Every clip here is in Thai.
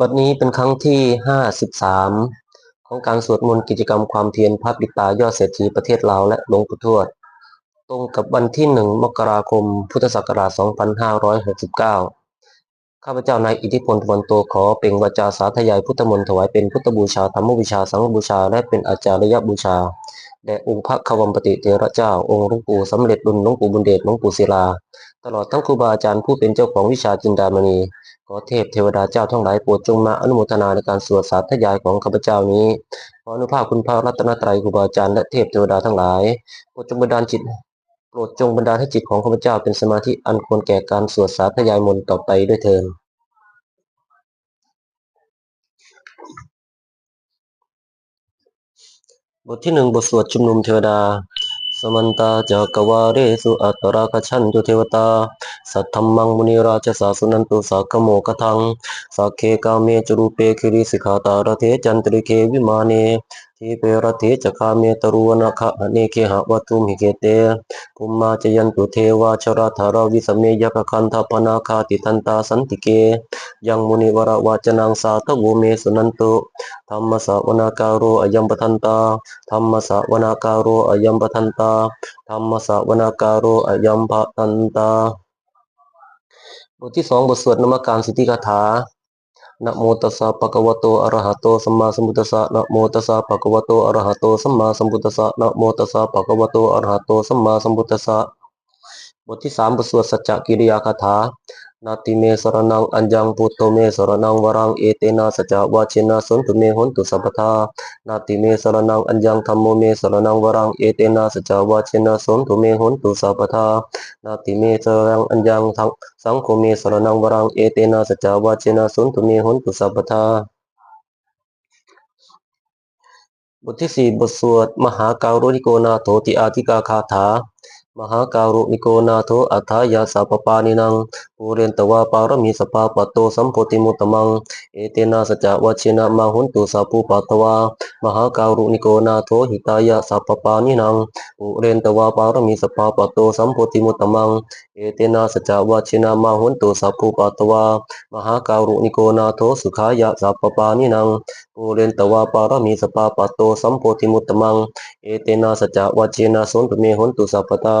บัดนี้เป็นครั้งที่ห้าสิบสามของการสวดมนต์กิจกรรมความเพียรพระบิดายอดเศรษฐีประเทศลาวและหลวงปู่ทวด ตรงกับวันที่หนึ่งมกราคม พุทธศักราช 2569 ข้าพเจ้านายอิทธิพลตวันโตขอเป็นวาจาสาธยายพุทธมนต์ถวายเป็นพุทธบูชาธรรมบูชา สังฆบูชา และเป็นอาจารยบูชา แด่องค์พระควัมปติเถระเจ้า องค์หลวงปู่สำเร็จดุลหลวงปู่บุญเดชหลวงปู่ศิลา ตลอดทั้งครูบาอาจารย์ผู้เป็นเจ้าของวิชาจินดามณี ขอเทพเทวดาเจ้าทั้งหลายโปรดจงมาอนุโมทนาในการสวดสาธยายของข้าพเจ้านี้ ขออนุภาพคุณพระรัตนตรัยครูบาอาจารย์และเทพเทวดาทั้งหลาย โปรดจงบันดาลจิต โปรดจงบันดาลให้จิตของข้าพเจ้าเป็นสมาธิอันควรแก่การสวดสาธยายมนต์ต่อไปด้วยเถิดบทที่หนึ่งบทสวดชุมนุมเทวดา มันตาจักวาเรสุอัตรากชันตุเทวตา สัทธรรมังมุนีราชสาสุนันตุสักโมกทังสักเคกาเมจรูเปคิริสิกขาตารเทจันตริเควิมาเน ทีเปรเทจคาเมตรุวนาคะเนเคหะวัตุมิเกเตภุมมาจยันตุเทวาชราธารวิสเมยกคันทปนาคาติทันตาสันติเก ยังมุนิวรวาจนังสาทวเมสุนันตุธรรมสวนาการโรอยัมปทันตาธรรมสวนาการโรอยัมปทันตาธรรมสวนาการโรอยัมปทันตา บทที่สองบทสวดนมการสิทธิคาถา นะโมตัสสะปะคะวะโตอะระหะโตสัมมาสัมพุทธัสสะนะโมตัสสะปะคะวะโตอะระหะโตสัมมาสัมพุทธัสสะนะโมตัสสะปะคะวะโตอะระหะโตสัมมาสัมพุทธัสสะบทที่สามบทสวดสัจจกิริยาคาถา นาติเมสรนังอัญญังพุทโธเมสรนังวรังเอเตนะสัจจวาชินะสุนตุเมหนตุสัพพานาติเมสรนังอัญญังธรรมโมเมสรนังวรังเอเตนะสัจจวาชินะสุนตุเมหนตุสัพพานาติเมสรนังอัญญังทังสังโฆเมสรนังวรังเอเตนะสัจจวาชินะสุนตุเมหนตุสัพพาบทที่สี่บทสวดมหาการุณิโกนาโถติอาธิกาคาถา มหาการุณิโกนาโถอัฏฐายาสัพปานินังภูเรนตวาปารมีสภาปโตสัมโพธิมุตมัง เอเตนะสัจวัชินะมาหุนตุสัพพุปัตวามหาการุณิโกนาโถหิตายาสัพปานินังภูเรนตวาปารมีสภาปโตสัมโพธิมุตมัง เอเตนะสัจวัชินะมาหุนตุสัพพุปัตวามหาการุณิโกนาโถสุขายะสัพปานินังปูเรนตวาปารมีสภาปโตสัมโพธิมุตตมัง เอเตนะสจาวัชินะสุนตุเมหนตุสัพตา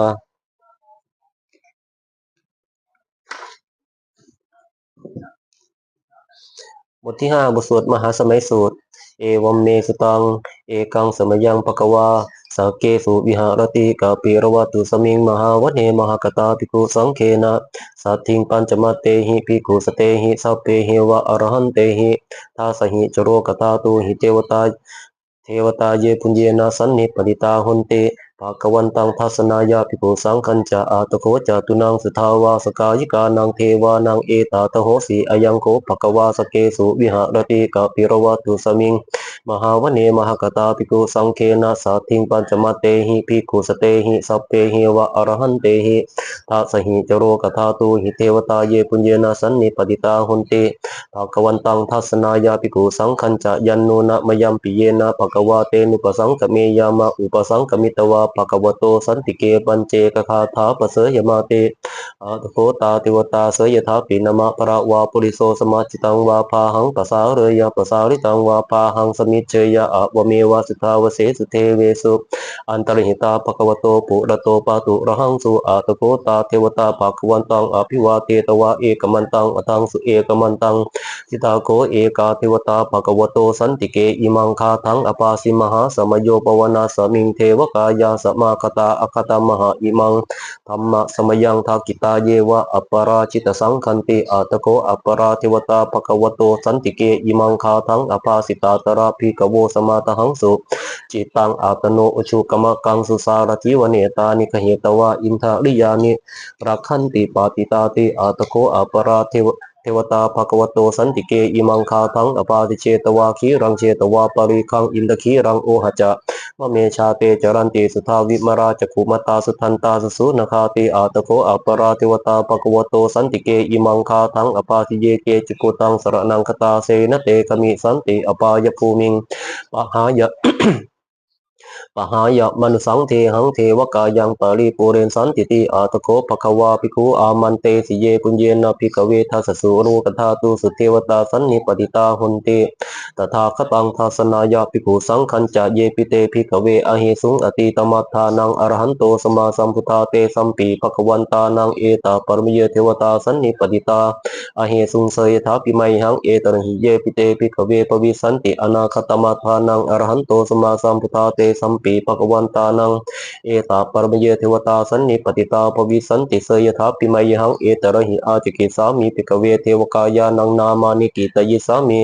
บทที่ห้าบทสวดมหาสมัยสูตร เอวัมเมสตัง เอกังสมยังปะกวา สาเกสุวิหารติกาปิรวัตุสมิงมหาวเนมหากตาภิกขุสังเคนะสัตถิงปัญจมาเตหิภิกขุสเตหิสัพเพหิวะอรหันเตหิทาสหิจโรกตาตุหิเทวตาเทวตาเยปุญเยนะสันนิปติตาหุนเตภาควันตังทัศนายาภิกขุสังคัญจะอาตโคจตุนังสุทาวาสกายิกานังเทวานังเอตาตโหสีอายังโคภควาสเกสุวิหารติกาปิรวัตุสมิง มหาวเนมหากตาภิกขุสังเคนะสัตถิงปัญจมาเตหิภิกขุสเตหิสัพเพหิวะอรหันเตหิทัสหิจโรกธาตุหิเทวตาเยปุญเยนะสันนิปติตาหุนเตภาควันตังทัศนายาภิกขุสังคัญจะยันโนนะมยัมปิเยนะภควาเตนุปสังกเมยามะอุปสังกมิตวาภควโตสันติเกปัญเจกคาถาปเสยมาเตอาตโคตาติวตาเสยถาปินามะปะวาปุริโสสมาจิตังวาพาหังปสาเรยะปสาริตังวาพาหังสมิจเยะอะวเมวาสุทาวเสสุเทเวสุอันตรหิตาภควโตปุระโตปาตุระหังสุอาตโคตาเทวตาภควันตังอภิวาเตตวาเอกมันตังอทังสุเอกมันตังสิตาโกเอกาเทวตาภควโตสันติเกอิมังคาทังอปาสิมหาสมโยปวนาสมิงเทวกายาสมาคตาอคตามหาอิมังธรรมะสมยังทากิตาเยวะอัปปราชิตสังคันติอาตโกอัปปราเทวตาภควโตสันติเกอิมังคาทังอปาสิตาตระภิกโวสมาตหังสุจิตังอาตโนอุชุกมะกังสุสารทิวเนตานิคเหตวะอินทริยานิรักขันติปาติตาติอาตโคอัปปราเทว เทวตาภควโตสันติเกอิมังคาทังอปาติเชตวาคีรังเชตวาปริคังอินทคีรังโอหจะมะเมชาเตจรันติสุทาวิมราจกุมตาสุทันตาสุสุนคาติอาตโคอัปราเทวตาภควโตสันติเกอิมังคาทังอปาติเยเกจกุตังสระนังคตาเสนเตกมิสันติอปายภูมิงปะหายะ ปหายะมนุสังเทหังเทวกายังปาริปุเรนสันติติอาตโกภควาภิกขุอามันเตสิเยปุญเยนะภิกเวทัสสุรูกธาตุสุเทวตาสันนิปติตาหุนติตถาคตังทัสนายาภิกขุสังขันจะเยปิเตภิกเวอหิสุงอติตมัฏฐานังอรหันโตสมาสัมพุทธาเตสัมปีภควันตานังเอตาปรมเยเทวตาสันนิปติตาอหิสุงเสยถาปิไมหังเอตระหิเยปิเตภิกเวปวิสันติอนาคตมัฏฐานังอรหันโตสมมาสัมพุทธาเตสัมปีภควันตานัง เอตาปรมเยเทวตาสันนิปติตาปวิสันติเสยถาปิไมหังเอตระหิอาจิกิสามีภิกเวเทวกายานังนามานิกิตยิสามี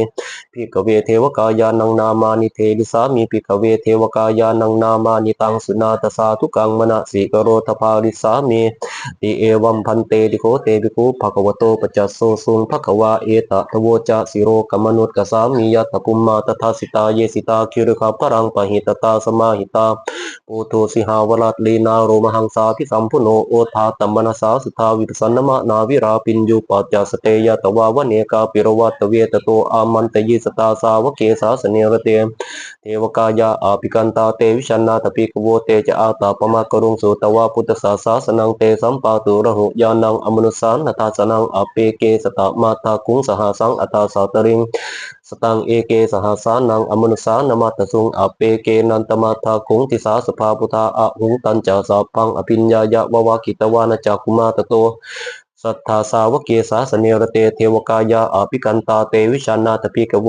ภิกเวเทวกายานังนามานิเทลิสามีภิกเวเทวกายานังนามานิตังสุนาตสาทุกังมณสิกโรทภาริสามีติเอวัมพันเตติโคเตปิคุภควโตปจัสโสสุงภควาเอตทโวจะสิโรกมนุตกสามียัตถกุมมาตถาสิตาเยสิตาคิรุขปรังปหิตตาสมาหิตาโอโทสิหาวรัตลีนาโรมหังสาพิสัมพุโนโอทาตัมมนสาสุทาวิปสันนมะนาวิราปินยุปัจจสเตยตวาวเนกาปิรวัตเวตโตอามันตยิสตาสาวเกสาสเนรเตเทวกายาอาภิกันตาเตวิชันนาตปิกโวเตจะอาตาปมากรุงสุตวาพุทธสาสาสนังเตสัมปาตุระหุยานังอมนุสานนตาสนังอเปเกสตามาตาคุงสหสังอตาสาตริง สตังเอเกสหสานังอมนุสานามาตสุงอเปเกนันตมาทาคุงทิสาสภาพุทธาอะหุงตันจาสาพังอภิญญายะวะวากิตวานาจักุมาตโตสัทธาสาวกเกสาสเนรเตเทวกายาอภิกันตาเตวิชานาตปิกโว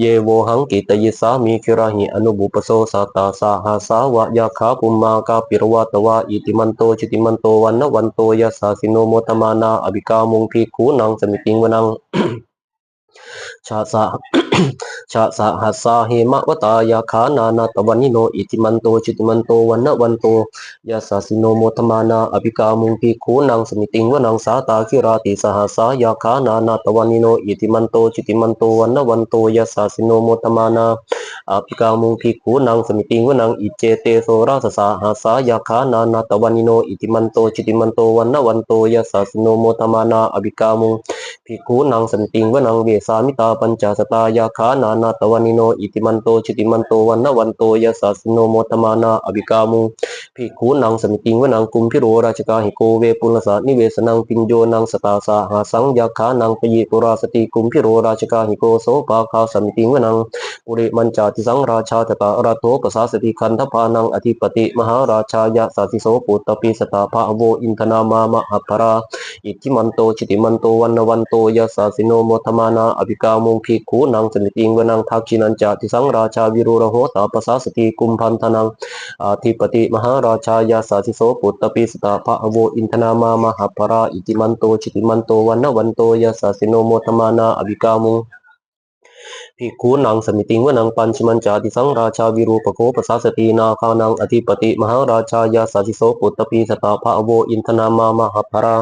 เยโวหังกิตยิสามีคิราหิอนุบุปโสสัตตาสาหาสาวะยาขาปุมมากาปิรวัตวะอิติมันโตจิติมันโตวันนวันโตยัสสาสิโนโมตมานาอภิกามุงพีคูนังสมิติงวนัง ชาสะชาสะหัสสาเหมะวตายาขานานาตวันนิโนอิติมันโตจิติมันโตวันนวันโตยัสาสิโนโมตมานาอภิกามุงพีคูนังสมิติงวนังสาตาคิราติสหัสสายาขานานาตวันนิโนอิติมันโตจิติมันโตวันนวันโตยัสาสิโนโมตมานาอภิกามุงภิกขุนังสมิติงวนังอิเจเตโสราสสาหาสายาคานานาตวันนิโนอิติมันโตจิติมันโตวันนวันโตยัสาสโนโมตมานาอภิกามุง ภิกขุนังสมิติงวนังเวสามิตาปัญจสตายาคานานาตวันนิโนอิติมันโตจิติมันโตวันนวันโตยัสสาสโนโมตมานาอภิกามุภิกขุนังสมิติงวนังกุมพิโรราชกาหิโกเวปุลสานิเวสนังปิญโยนังสตาสาหาสังยาคานังปยิปุราสติกุมพิโรราชกาหิโกโสภาคาสมิติงวนังปุริมันจาติสังราชาตตาอรโตปสาสติคันทพานังอธิปติมหาราชายะสาธิโสปุตตปิสตาภาโวอินทนามามะหัปปราอิทธิมันโตชิติมันโตวันนวันโตยะสาสิโนโมทมานาอภิกามุงภิกขุนังสมิติงวนังทักขินันจาติสังราชาวิรุระโหตาปสาสติกุมพันธนังอธิปติมหาราชายะสาธิโสปุตตปิสตาภาโวอินทนามามหัปราอิทธิมันโตชิติมันโตวันนวันโตยะสาสิโนโมทมานาอภิกามุงภิกขุนังสมิติงวนังปัญชมัญจาติสังราชาวิรูปโคปสาสตินาคานังอธิปติมหาราชายาสาสิโสปุตตปีสตาภาโวอินทนามามหาภรา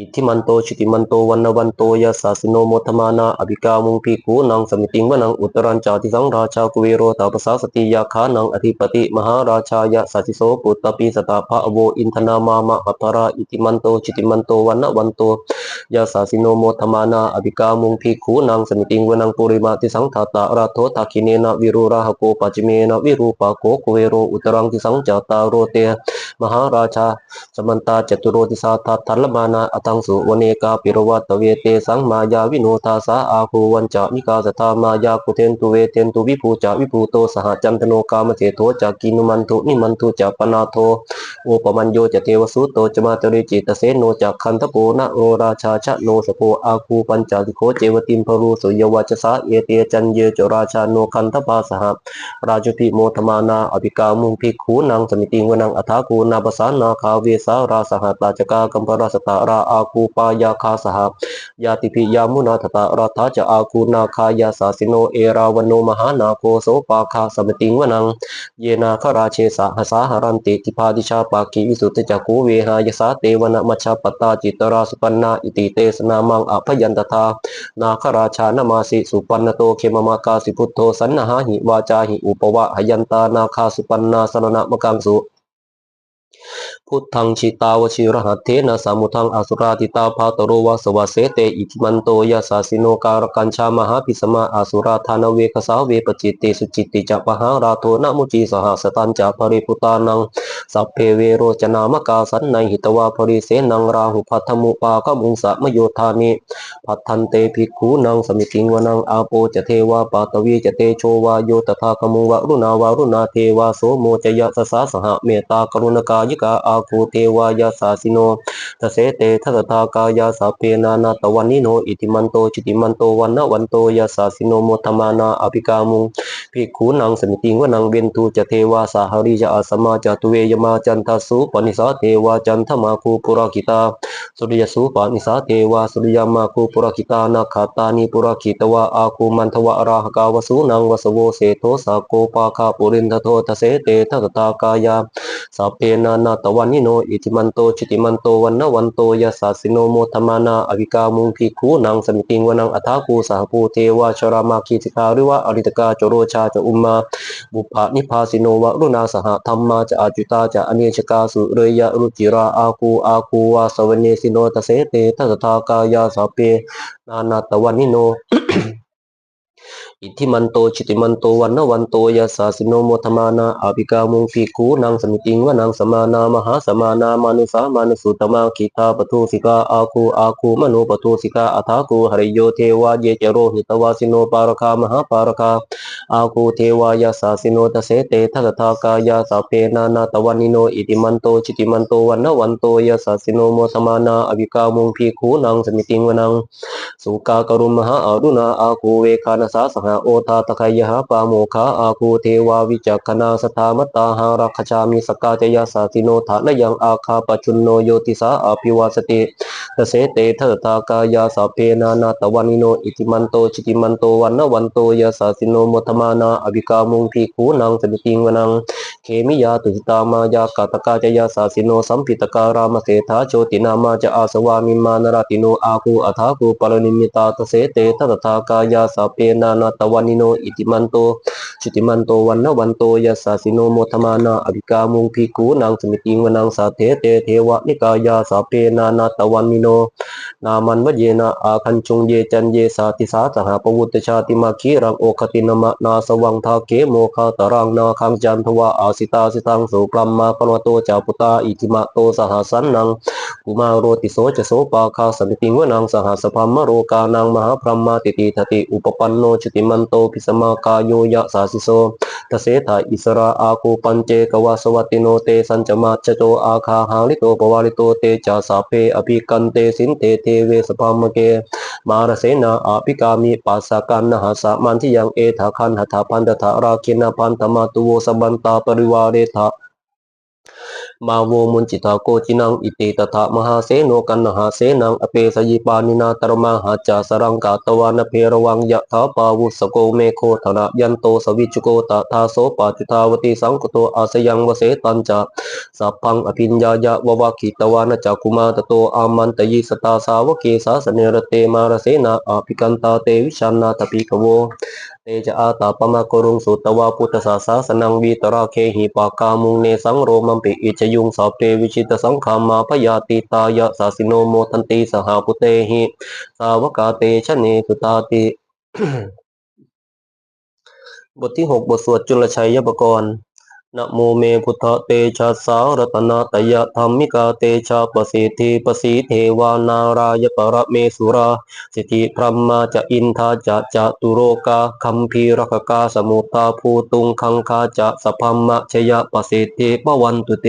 อิทธิมันโตชิติมันโตวันนวันโตยัสสาสิโนโมทมานาอภิกามุงภิกขุนังสมิติงวนังอุตรัญจาติสังราชากุเวโรตาปสาสติยาขานังอธิปติมหาราชายะสาสิโสปุตตปีสตาภาโวอินทนามามหาภราอิทธิมันโตชิติมันโตวันนวันโตยัสสาสิโนโมทมานาอภิกามุงภิกขุนังสมิติงวนังปุริมาติสังทัตตาราโททักขิเนนะวิรุราหโกปัจจิเมนะวิรูปโกกุเวโรอุตรังติสังจาตาโรเตมหาราชาสมันตาจตุโรติสาทัตทัลมานาอตังสุวเนกาปิรวัตเวเตสังมายาวิโนทาสาอาคูวันจามิกาสทามายาคุเทนตุเวเทนตุวิภูจาวิภูโตสหจันทโนกามเทโทจากินุมันตุนิมันตุจากปนาโทโอปมัญโยจะเทวสุโตจมาตริจิตเสโนจากคันทโปนะโรราชาชะโนสโพอาคูปัญจาติโคเจวติมพรูสุยวัจสาเอเตจันเยจราชาโนคันทปาสหราจุติโมทมานาอภิกามุงภิกขูนังสมิติงวนังอัฐากูนาปสานาคาเวสาราสหัตตาจกากัมปราสตาราอาคูปายาคาสหยาติพิยามุนาทตาราธาจะอาคูนาคายาสาสิโนเอราวโนมหานาโคโสปาคาสมติงวนัง เยนาคราเชสะหสาหารันติทิพาดิชาปากีวิสุทธิจักูเวหายสาเตวนะมัชปตาจิตราสุปันนาอิติเตสนามังอภยันตถานาคราชานามาสิสุปันนโตเขมมากาสิพุทโธสันนหาหิวาจาหิอุปวะหยันตานาคาสุปันนาสรณะมกังสุ พุทธังชิตาวชิรหัตเทนะสามุทังอสุราติตาภาตโรวาสวาเสเตอิทิมันโตยาสาสิโนการกัญชามหาปิสมาอสุราธานเวคสาเวปจิตติสุจิตติจัปหาราโทนะมุจีสหสตันจะปริพุตานังสัพเพเวโรจนามกาสันในหิตวาปริเสนังราหุพัทธมุปากมุงสะมโยธานิพัทธันเตภิกขุนังสมิติงวนังอาโปจะเทวาปาตวีจะเตโชวาโยตถาคมุงวะรุณาวารุณาเทวาโสโมจยะสสาสหเมตตากรุณกายิกาอาคูเทวายาสาสิโนทเสเตทัตตากายาสาเปนานาตวันนิโน อิติมันโตจิติมันโตวันนวันโตยาสาสิโนโมทมานาอภิกามุง ภิกขุนังสมิติงวนังเบนทูจะเทวาสาหริจะอาสมาจตุเวยมาจันทสุปนิสาเทวาจันทมาคูปุรกิตาสุริยสุปนิสาเทวาสุริยมาคูปุรกิตานาคาตานิปุรกิตวะอาคูมันทวะราหกาวสุนังวสโวเสโทสาโกปาคาปุรินทโททเสเตทัตตากายาสัพเพนานาตวันิโนอิติมันโตจิติมันโตวันนวันโตยาสาสิโนโมทมานาอวิกามุงพิคูนังสมิติงวนังอัฐาคูสหภูเทวาชรามาคีติกาหรือว่าอริตกาจโรชาจะอุมมา บุปผานิพาสิโนวะรุณาสหธรรมาจะอาจุตาจะอเนชกาสุเรยะรุจิราอาคูอาคูวาสวเนสิโนตเสเตทัตถากายาสาเปนานาตวันนิโน อิทธิมันโตชิติมันโตวันนวันโตยาสาสิโนโมทมานาอาภิกามุงพีคูนางสมิติงวานางสมานามหาสมานามานุสามานุสุตมาคิตาปทุสิกาอาคูอาคูมโนปทุสิกาอัฐาคูหริโยเทวาเยเจโรหิตวาสิโนปารคามหาปารคาอาคูเทวายาสาสิโนตเสเตทัตถากายาสาเพนานาตวันิโนอิติมันโตชิติมันโตวันนวันโตยาสาสิโนโมทมานาอภิกามุงพีคูนางสมิติงวานางสุกากรุมมหาอรุณาอาคูเวคานาสาสหโอทาตะไคยหาปาโมคาอาคูเทวาวิจักขณาสถามตตาหารักขจามิสกาเจยาสาติโนทานยังอาคาปจุนโนโยติสาอภิวาสติเสเตเถตากายาสาเพนานาตวานิโนอิติมันโตจิติมันโตวันนวันโตยาสาสิโนมทมานาอภิกามุงพีคูนังสมิติงวนังเคมิยาตุหิตามายากาตกาจยาสาสิโนสัมพิตการามเสธาโจตินามาจะอาสวามิมานราติโนอาคูอัฐาคูปรนิมิตาตเสเตทัตถากายาสาเพนานาตวานิโนอิติมันโตจิติมันโตวันนวันโตยาสาสิโนโมทมานาอภิกามุงพีกูนางสมิติงวนังสาเทเตเทวะนิกายาสาเพนานาตวันนิโน นามันวเยนะอาคันจุงเยจันเยสาติสาสหปวุตชาติมาคีรังโอคตินมะนาสวังทาเกโมคาตรังนาคังจันทวะอาสิตาสิตังสุกลัมมาปนวโตจาปุตาอิทิมะโตสหสันนังกุมาโรติโสจะโสปาคาสมิติงวนังสหสพัมมโรกานังมหาพรหมาติติทติอุปปันโนจิติมันโตพิสมากายโยยะสาสิโสทเสถาอิสระอาคูปัญเจกวาสวัติโนเตสัญจมาจโตอาคาหาลิโตปวาริโตเตจาสาเพอภิกันเตสินเตเทเวสพามเก มารเสนาอาภิกามีปัสสกันนหาสามันที่ยังเอถาคันหัตถพันตถาราคินาพันธมาตุโวสบันตาปริวาเรถา มาโวมุนจิตาโกจินังอิติตถามหาเสโนกันนหาเสนังอเปสยิปานินาตรมาหาจาสรังกาตวานเพรวังยะถาปาวุสโกเมโคธนะยันโตสวิจุโกตถาโสปาติทาวติสังกโตอาสยังวเสตันจาสัพพังอภิญญายะววาคิตวานจักุมาตโตอามันตยิสตาสาวเกสาสเนรเตมารเสนาอาภิกันตาเตวิชันนาตปิกโว เตจะอาตาปมากรุงสุตวาพุทธศาสาสนังวีตราเคหิปากามุงเนสังโรมัมปิอิจยุงสอบเตวิชิตสังขามาพยาติตายะสาสิโนโมทันติสหาพุเตหิสาวกาเตชะเนสุตาติ บทที่หกบทสวดจุลชัยยปกรณ์ นะโมเมพุทธเตชะสาวรัตนาตยะธรรมิกาเตชะปสิทธิปสิเทวานารายปรเมสุรา สิทธิพรหมาจะอินทาจะจะตุโรกาคัมภีรกกาสมุตาภูตุงคังคาจะสพัมมะชยะปสิทธิปวันตุเต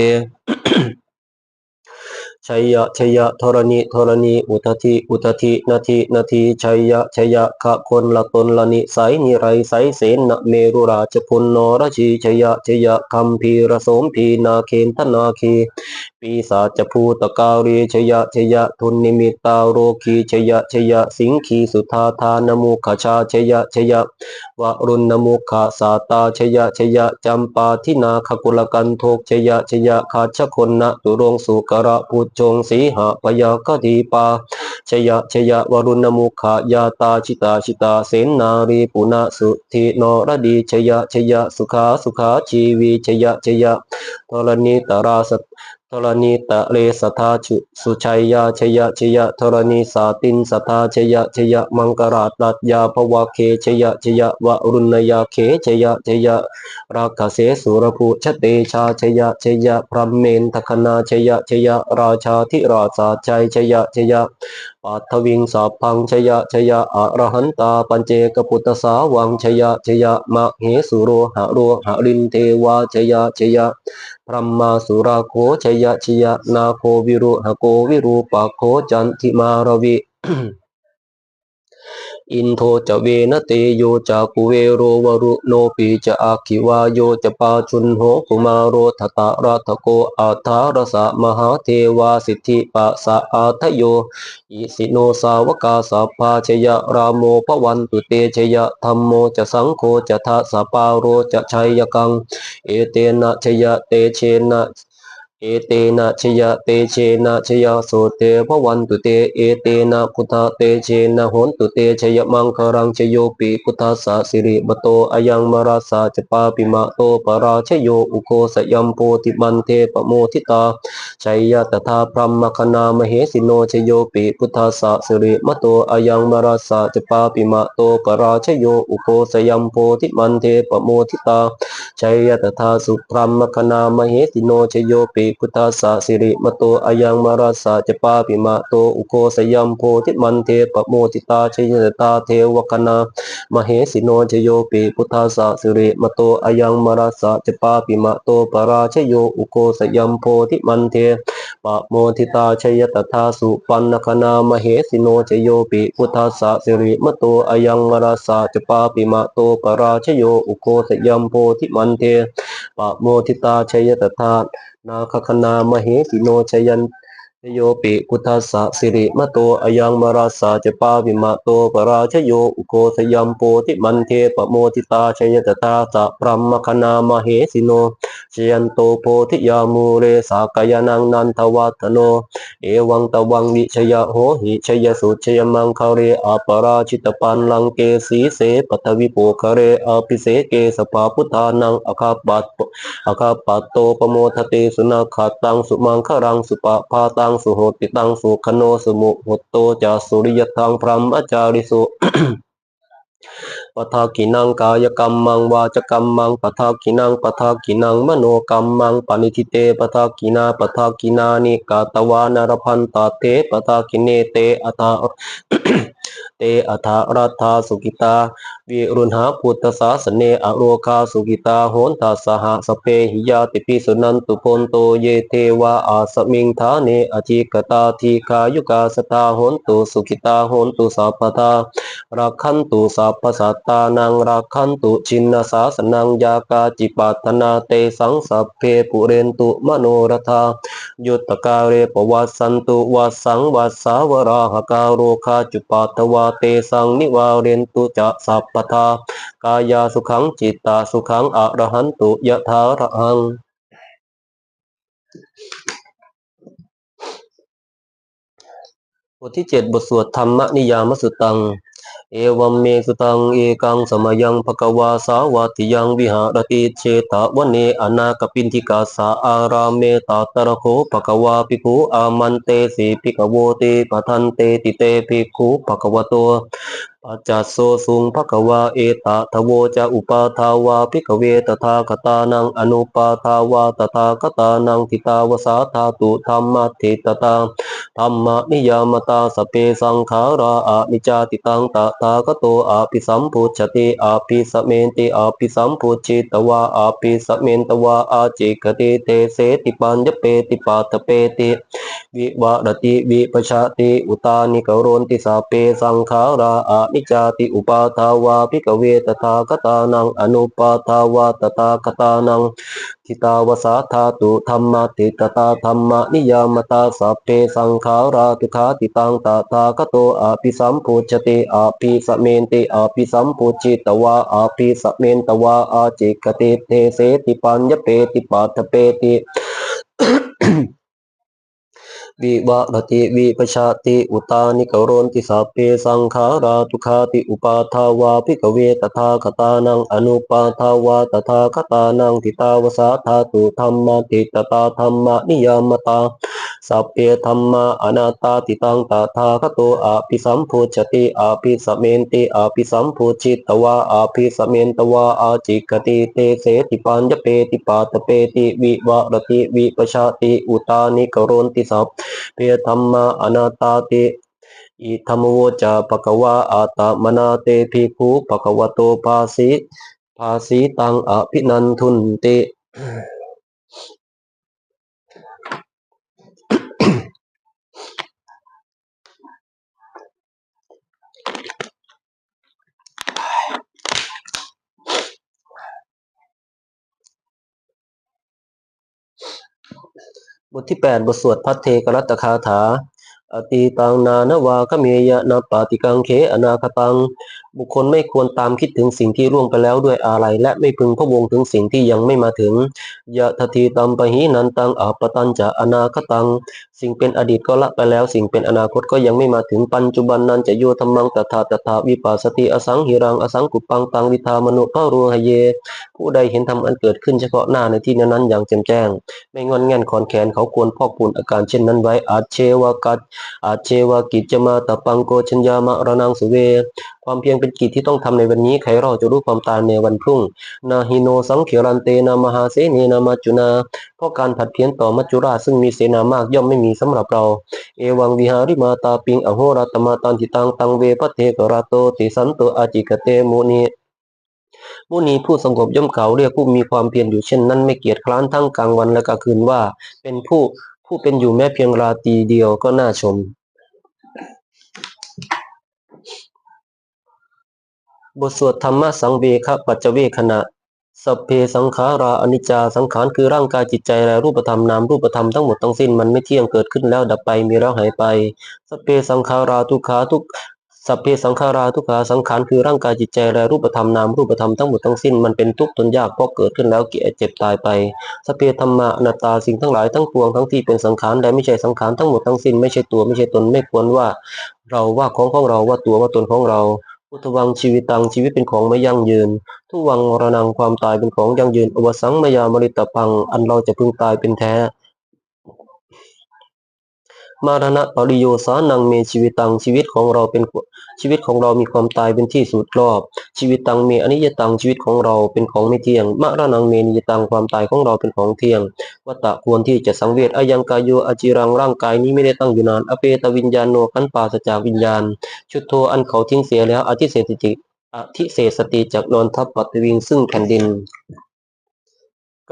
ชัยยะชัยยะธรณีธรณีอุทธิอุทธินาทีนาทีชัยยะชัยยะขะคนละตนละนิสัยนิไรไสยเสนนะเมรุราชพุนนรชีชัยยะชัยยะคัมพีระสมพีนาเคนทนาคี ปีศาจภูตกาลีชยะชยะทุนนิมิตาโรคีชยะชยะสิงคีสุธาทานมุขชาชยะชยะวรุณมุขสาตาชยะชยะจำปาทินาคกุลกันโทกชยะชยะขาชคนนะตุรงสุกระพุจงสีหะปยาคดีปาชยะชยะวรุณมุขายาตาชิตาชิตาเสนนารีปุณสุธินรดีชยะชยะสุขาสุขาชีวีชยะชยะธรณีตราส รณีตะเรสทาชุสุชัยยาชยะชยะธรณีสาตินสทาชยะชยะมังกราตัตยาภวะเคชยะชยะวะรุณยาเคชยะชยะราคเสสุรภูชเตชาชยะชยะพรหมเมนทคนาชยะชยะราชาธิราชาชัยชยะชยะปัทวิงสัพพังชยะชยะอรหันตาปัญเจกปุตตสาวังชยะชยะมะเหสุโรหะโรหะรินเทวาชยะชยะ พรหมาสุราโคชยะชยนาโควิรุหโกวิรูปะโคจันทิมารวิ อินโทจะเวนเตโยจะกุเวโรวรุโนปีจะอาคิวาโยจะปาชุนโหกุมารโรทตะรัตโกอาทารสะมหาเทวาสิทธิปะสะอาทโย อิสิโนสาวกาสัพาชยะรามโมภวันตุเตชยะธรรมโมจะสังโฆจะทะสะปาโรจะชัยกัง เอเตนะชยะเตเชนะ เอเตนะชยะเตเชนะชยะโสเตภวันตุเตเอเตนะพุทธเตเชนะหนตุเตชยมังครังชโยปิพุทธสสะสิริบโตอายังมาราสาจปาปิมะโตปราชโยอุโคสยัมโพติมันเทปโมทิตาชัยยะตถาพรหมคณามเหสิโนชโยปิพุทธสสะสิริมโตอายังมาราสาจปาปิมะโตปราชโยอุโคสยัมโพติมันเทปโมทิตาชัยยะตถาสุพรหมคณามเหติโนชโยปิพุทธสสะสิริมโตอายังมาราสาจปาปิมาโตอุโคสยัมโพธิมันเทปโมติตาชยตาเทวคณามเหสิโนชโยปิพุทธสสะสิริมโตอายังมาราสาจปาปิมาโตปราชโยอุโคสยัมโพธิมันเทปโมทิตาชยตถาสุปันนคณามเหสิโนชโยปิพุทธสสะสิริมโตอายังมาราสาจปาปิมาโตปราชโยอุโคสยัมโพธิมันเทปโมทิตาชยตถา นาคคณามเหติโนชยัน โยปิพุทธสสะสิริมโตอายังมาราสาจปาวิมะโตปราชโยอุโกสยัมโปติมันเทปโมทิตาชยตถาสะพรหมมคณามเหสิโนชยันโตโพธิยามูเรสากายนังนันทวัฒโน เอวังตวังวิชยโหหิชยสุชยมังคาเรอาปราชิตปันลังเกสีเสปัทวิโปคะเรอาภิเสเกสปาพุทธานังอคาปัตอคาปัตโตปโมทเตสุนาคาตังสุมังคารังสุปะพาตังสุโหติตังสุขโนสุมุหตโตจาสุริยทังพรหมจาริสุ ปทากินังกายกรรมังวาจกรรมังปทากินังปทากินังมโนกรรมังปณิทิเตปทากินาปทากินานิกาตวานารพันตาเตปทากิเนเตอัตาเตอัฏฐรัตถาสุกิตาวิรุณหาพุทธศาสเนอโรคาสุกิตาโหนทัสสหสเปหิยาติปิสุนันตุพนโตเยเทวาอาสมิงธาเนอธิกตาทีคายุกาสตาโหนตุสุกิตาโหนตุสัพพทารักขันตุสัพพสัตตานังรักขันตุชินนาสาสนังยากาจิปัตนาเตสังสัพเพปุเรนตุมโนรธายุตตกาเรปวัสสันตุวัสสังวัสสาวราหกาโรคาจุปัตตวาเตสังนิวาเรนตุจะสัพพทากายาสุขังจิตตาสุขังอรหันตุยะถาระหังบทที่เจ็ดบทสวดธรรมนิยามสุตัง เอวัมเมสุตังเอกังสมยังภควาสาวัติยังวิหารติเชตวันเนอนาคปินทิกาสาอารามเมตาตระโคภควาภิกขุอามันเตสีภิกขโวติปทันเตติเตภิกขุภควโต ปัจจัสโสสุงภควาเอตะทโวจะอุปาทาวาภิกเวตถาคตานังอนุปาทาวาตถาคตานังทิตาวสาธาตุธรรมะทิตตาธรรมนิยามตาสเปสังขาราอานิจจติตังตถาคโตอาภิสัมพุชติอาภิสเมนติอาภิสัมพุชิตวาอาภิสเมนตวาอาจิกติเตเสติปัญญเปติปาตเปติวิวารติวิปชาติอุตานิกรนติสาเปสังขาราอานิจจติอุปาทาวาภิกขเวตถาคตานังอนุปาทาวาตถาคตานังทิตาวสาธาตุธรรมติตตาธรรมนิยามตาสัพเพสังขาราตุขาติตังตถาคโตอาภิสัมพุชติอาภิสเมนติอาภิสัมพุจิตวาอาภิสเมนตวาอาจิกติเทเสติปัญญเปติปัตเปติ วิวะรติวิปชาติอุตานิกรนติสัพเพสังขาราทุขาติอุปาทาวาภิกเวตถาคตานังอนุปาทาวาตถาคตานังทิตาวสาธาตุธรรมติตตาธรรมนิยามตา สัพเพธรรมาอนาตาติตังตถาคโตอาภิสัมพุชติอาภิสเมนติอาภิสัมพุชิตวาอาภิสเมนตวาอาจิกติเตเสติปัญญเปติปาตเปติวิวะรติวิปชาติอุตานิกโรนติสัพเพธรรมาอนาตาติอิธรรมโวจาปะกวาอาตมนาเตภิกขุปะกวโตภาสิภาสีตังอภินันทุนติ บทที่ 8 บทสวดพัทเทกรัตคาถา อติตังนานวาคเมยะนาปาติกังเขอนาคตัง บุคคลไม่ควรตามคิดถึงสิ่งที่ล่วงไปแล้วด้วยอาลัยและไม่พึงพะวงถึงสิ่งที่ยังไม่มาถึงยะททีตัมปะหินันตังอาปตันจะอนาคตัง สิ่งเป็นอดีตก็ละไปแล้ว สิ่งเป็นอนาคตก็ยังไม่มาถึงปัจจุบันนั้นจะโยธรรมังตถาตถาวิปัสสติอสังหิรังอสังกุปังตังวิธามนุภารูหเย ผู้ใดเห็นธรรมอันเกิดขึ้นเฉพาะหน้าในที่นั้นอย่างแจ่มแจ้ง ไม่งอนแง่นขอนแขนเขาควรพอกพูนอาการเช่นนั้นไว้อาเชวากัดอาเชวากิจจะมาตปังโกชัญญามะระนังสุเว ความเพียรเป็นกิจที่ต้องทำในวันนี้ใครเราจะรู้ความตายในวันพรุ่ง นาฮิโนสังเขรันเตนามหาเสเนนามาจุนา เพราะการผัดเพี้ยนต่อมัจจุราชซึ่งมีเสนามากย่อมไม่มีสำหรับเรา เอวังวิหาริมาตาปิงอโหรัตมาตันติตังตังเวปเทกราโตติสันโตอาจิกเตมุนีมุนีผู้สงบย่อมเขาเรียกผู้มีความเพียรอยู่เช่นนั้นไม่เกียจคร้านทั้งกลางวันและกลางคืนว่า เป็นผู้ผู้เป็นอยู่แม้เพียงราตรีเดียวก็น่าชม บทสวดธรรมะสังเวคปัจจเวคขณะสัพเพสังขาราอนิจจาสังขารคือร่างกายจิตใจและรูปธรรมนามรูปธรรมทั้งหมดทั้งสิ้นมันไม่เที่ยงเกิดขึ้นแล้วดับไปมีแล้วหายไปสัพเพสังขาราทุกขาทุกสัพเพสังขาราทุกขาสังขารคือร่างกายจิตใจและรูปธรรมนามรูปธรรมทั้งหมดทั้งสิ้นมันเป็นทุกข์ทนยากเพราะเกิดขึ้นแล้วแก่เจ็บตายไปสัพเพธรรมะอนัตตาสิ่งทั้งหลายทั้งปวงทั้งที่เป็นสังขารและไม่ใช่สังขารทั้งหมดทั้งสิ้นไม่ใช่ตัวไม่ใช่ตนไม่ควรว่า เราว่าของของเราว่าตัวว่าตนของเรา พุทธวังชีวิตังชีวิตเป็นของไม่ยั่งยืน ทุวังมรณังความตายเป็นของยั่งยืนอวสังมยามริตพัง อันเราจะพึงตายเป็นแท้ มารณะปริโยสานังเมชีวิตังชีวิตของเราเป็นชีวิตของเรามีความตายเป็นที่สุดรอบ ชีวิตตังเมอนิยตังชีวิตของเราเป็นของไม่เที่ยงมรณังเมนิยตังความตายของเราเป็นของเที่ยงวัตตะควรที่จะสังเวชอายังกายโยอาจิรังร่างกายนี้ไม่ได้ตั้งอยู่นานอเปตวิญญาณโนขันปาศจากวิญญาณ ชุดโทอันเขาทิ้งเสียแล้วอธิเศสติอธิเศสติจากนอนทับปัตวิงซึ่งแผ่นดิน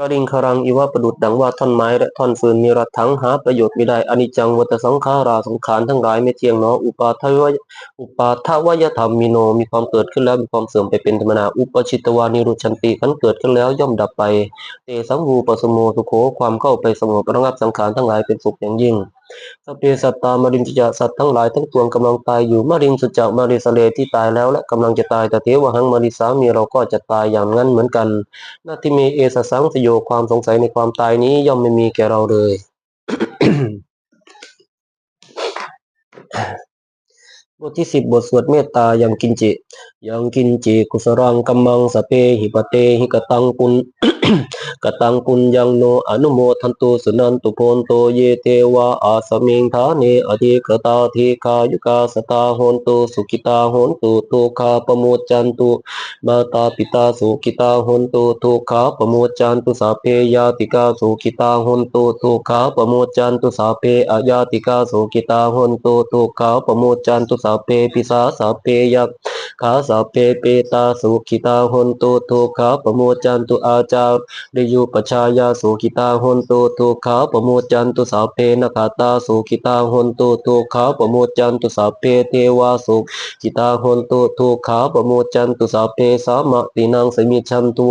กริงคารังอิวะประดุดดังว่าท่อนไม้และท่อนฟืนมีรัฐถังหาประโยชน์ไม่ได้อนิจจังวัตสังขาราสังขารทั้งหลายไม่เที่ยงเนาะอุปาทวยอุปาทวยธรรมมีโนมีความเกิดขึ้นแล้วมีความเสื่อมไปเป็นธรรมนาอุปชิตวานิรุชันติขันเกิดขึ้นแล้วย่อมดับไปเตสังวูปสมโมสุโขความเข้าไปสงบระงับสังขารทั้งหลายเป็นสุขอย่างยิ่งสพเพสัตตามารินจยสัตว์ทั้งหลายทั้งปวงกำลังตายอยู่มารินสุจักมาริสเลที่ตายแล้วและกำลังจะตายแต่เทวหังมาริสามีเราก็จะตายอย่างนั้นเหมือนกันนาทิเมเอสสังสโยความสงสัยในความตายนี้ย่อมไม่มีแก่เราเลยบทที่สิบบทสวดเมตตายังกินจิยังกินจิกุสรังกัมมังสเปหิปเตหิกตังปุณกตังปุญญังโนอนุโมทันตุสุนันตุโพนโตเยเทวาอาสมิงทาเนอธิกตาธิคายุกาสตาโหนตุสุขิตาโหนตุตุคาปโมจันตุมาตาปิตาสุขิตาโหนตุทุขาปโมจันตุสัพเพยาติกาสุขิตาโหนตุทุขาปโมจันตุสัพเพอายาติกาสุขิตาโหนตุทุขาปโมจันตุสัพเพปิสาสัพเพยัก ขาสัพเพเปตาสุขิตาหนตุทุขาปโมจจันตุอาจารเดยุปชายาสุขิตาหนตุทุขาปโมจจันตุสัพเพนคาตาสุขิตาหนตุทุขาปโมจจันตุสัพเพเทวาสุขิตาหนตุทุขาปโมจจันตุสัพเพสามะตินังสมิชันตุ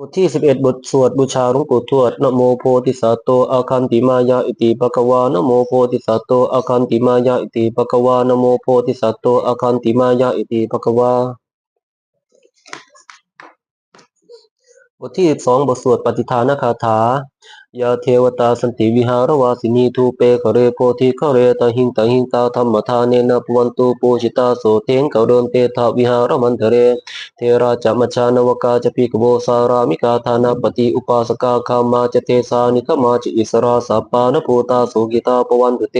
บทที่สิบเอ็ดบทสวดบูชาหลวงปู่ทวดนโมโพธิสัตว์โตอาคันติมายาอิติปะกวานโมโพธิสัตว์โตอาคันติมายาอิติปะกวานโมโพธิสัตว์โตอาคันติมายาอิติปะกวาบทที่สองบทสวดปฏิทานคาถา ยาเทวตาสันติวิหารวาสินีทูเปคะเรโพธิคะเรตหิงตหิงตาธรรมทานเนนปวันตุปูชิตาโสเทงกะเรินเตถาวิหารมันเถเร เทราจะมัชานวกาจะปีกโบสารามิกาธานาปฏิอุปาสกาคามาจเตสานิกมาจิอิสราสปานภูตาสุกิตาปวันตุเต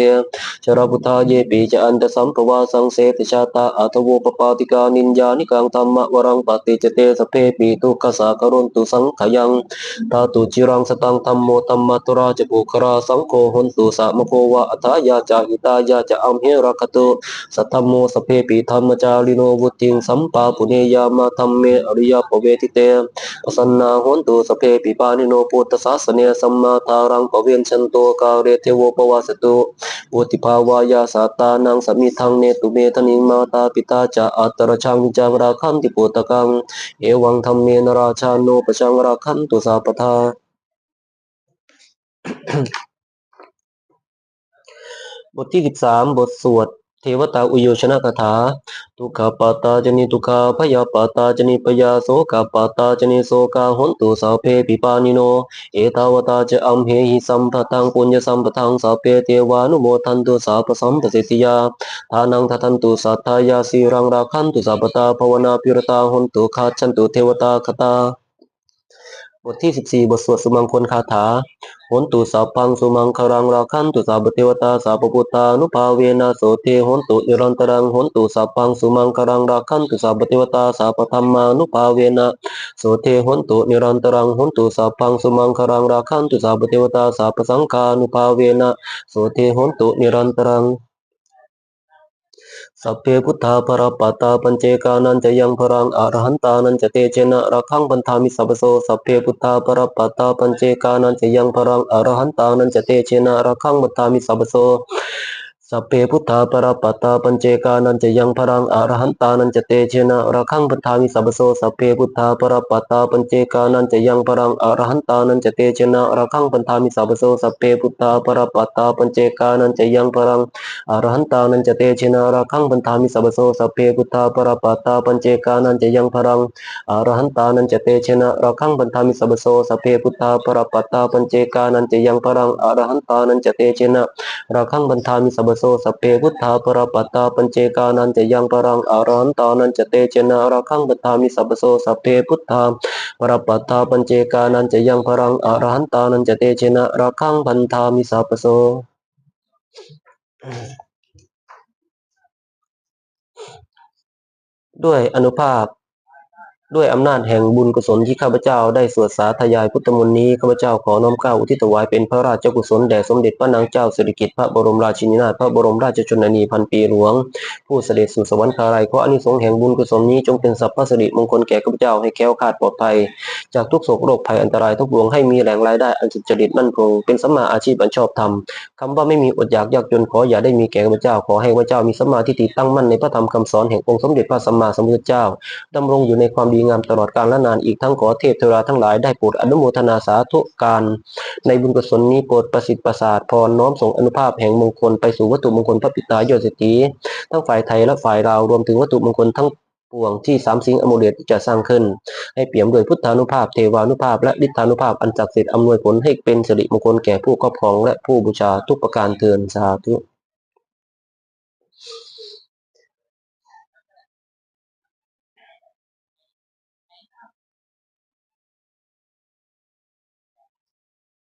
ชราพุทธาเยปีจะอันตสัมภวาสังเสติชาตาอัตโวปปาติกานินญานิกังธรรมวรังปฏิจเตสเพปีตุกสากรุนตุสังขยังตาตุจิรังสตังธรรมโมธรรมตุราจะปุคราสังโฆหุนตุสะมโควะอัตายาจาหิตายาจะอัมเหรักตุสัทธโมสเพปีธรรมจาริโนวุติงสัมปาปุเนยามาธรรมเมอริยปเวทิเตปสันนาหุนตุสเพปิปานิโนปุตตสาสเนสัมมาทารังปเวนชันโตกาเรเทโวปวาสตุปุติภาวายาสาตานังสมิทังเนตุเมทนิมาตาปิตาจะอัตระชังจังราคันติปุตกัง เอวังธรรมเมนราชาโนปชังราคันตุสาปทา บทที่สิบสามบทสวด เทวตาอุโยชนะคาถา ทุกขปาตาจนิทุกขาพยาปาตาจนิปยาโสกาปาตาจนิโสกาหนตุสาเพปิปานิโน เอตาวตาจะอัมเหหิสัมปทังปุญญสัมปทังสาเพเทวานุโมทันตุสาปสัมปเสติยาทานังทัทันตุสัทธายาสีรังราคันตุสัพพตาภาวนาพิรตาหนตุคาชันตุเทวตาคตา บทที่สิบสี่บทสวดสุมังคลคาถาโหนตุสัพพังสุมังครังราคันตุสัพพเทวตาสัพพพุทธานุภาเวนะโสเทโหนตุนิรันตรังโหนตุสัพพังสุมังครังราคันตุสัพพเทวตาสัพพธรรมานุภาเวนะโสเทโหนตุนิรันตรังโหนตุสัพพังสุมังครังราคันตุสัพพเทวตาสัพพสังฆานุภาเวนะโสเทโหนตุนิรันตรัง สัพเพพุทธาปรปัตตาปัญเจกานันจะยังพรังอรหันตานันจะเตเจนะระคังบันทามิสัพโสสัพเพพุทธาปรปัตตาปัญเจกานันจะยังพรังอรหันตานันจะเตเจนะระคังบันทามิสัพพโส สัพเพพุทธาปรปัตตาปัญเจกานันจะยังพรังอรหันตานันจะเตเจนะระคังบันทามิสัพโสสัพเพพุทธาปรปัตตาปัญเจกานันจะยังพรังอรหันตานันจะเตเจนะระคังบันทามิสัพโสสัพเพพุทธาปรปัตตาปัญเจกานันจะยังพรังอรหันตานันจะเตเชนาราคังบันทามิสัพโสสัพเพพุทธาปรปัตตาปัญเจกานันจะยังพรังอรหันตานันจะเตเชนาราคังบันทามิสัพโสสัพเพพุทธาปรปัตตาปัญเจกานันจะยังพรังอรหันตานันจะเตเชนาราคังบันทามิสัพโสสัพเพพุทธาปรปัตตาปัญเจกานันจะยังพรังอรหันตานันจะเตชินาราคังบันทามิสัพโสสัพเพพุทธาปรปัตตาปัญเจกานันจะยังพรังอรหันตานันจะเตชินาราคังบันทามิสัพพโสด้วยอนุภาพ ด้วยอำนาจแห่งบุญกุศลที่ข้าพเจ้าได้สวดสาธยายพุทธมนต์นี้ข้าพเจ้าขอน้อมเกล้าอุทิศถวายเป็นพระราชกุศลแด่สมเด็จพระนางเจ้าสิริกิติ์พระบรมราชินีนาถพระบรมราชชนนีพันปีหลวง ผู้เสด็จสู่สวรรคาลัยขออานิสงส์แห่งบุญกุศลนี้จงเป็นสัพพสิริมงคลแก่ข้าพเจ้าให้แค้วคลาดปลอดภัย จากทุกโศกโรคภัยอันตรายทุกปวงให้มีแหล่งรายได้อันสุจริตมั่นคงเป็นสัมมาอาชีพอันชอบธรรมคำว่าไม่มีอดอยากยากจนขออย่าได้มีแก่ข้าพเจ้าขอให้ข้าพเจ้ามีสัมมาทิฏฐิตั้งมั่นในพระธรรมคำสอนแห่งองค์สมเด็จพระสัมมาสัมพุทธเจ้าดำรงอยู่ในความดีงามตลอดกาลและนานอีกทั้งขอเทพเทวดาทั้งหลายได้โปรดอนุโมทนาสาธุการ ในบุญกุศลนี้โปรดประสิทธิ์ประสาทพรน้อมส่งอนุภาพแห่งมงคลไปสู่วัตถุมงคลพระปิตายอดเศรษฐีทั้งฝ่ายไทยและฝ่ายลาวรวมถึงวัตถุมงคลทั้งปวงที่สามสิงห์อโมเดียจะสร้างขึ้น ให้เปี่ยมด้วยพุทธานุภาพเทวานุภาพและฤทธานุภาพอันศักดิ์สิทธิ์อำนวยผลให้เป็นสิริมงคลแก่ผู้ครอบครองและผู้บูชาทุกประการเทือนสาธุ